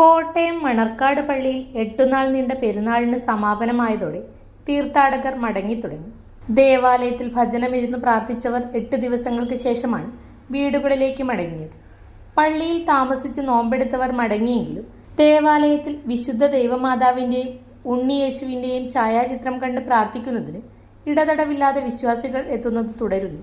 കോട്ടയം മണർക്കാട് പള്ളിയിൽ എട്ടുനാൾ നീണ്ട പെരുന്നാളിന് സമാപനമായതോടെ തീർത്ഥാടകർ മടങ്ങി തുടങ്ങി. ദേവാലയത്തിൽ ഭജനമിരുന്ന് പ്രാർത്ഥിച്ചവർ എട്ട് ദിവസങ്ങൾക്ക് ശേഷമാണ് വീടുകളിലേക്ക് മടങ്ങിയത്. പള്ളിയിൽ താമസിച്ച് നോമ്പെടുത്തവർ മടങ്ങിയെങ്കിലും ദേവാലയത്തിൽ വിശുദ്ധ ദൈവമാതാവിന്റെയും ഉണ്ണിയേശുവിന്റെയും ഛായാചിത്രം കണ്ട് പ്രാർത്ഥിക്കുന്നതിന് ഇടതടവില്ലാതെ വിശ്വാസികൾ എത്തുന്നത് തുടരുന്നു.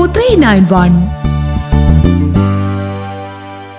three nine one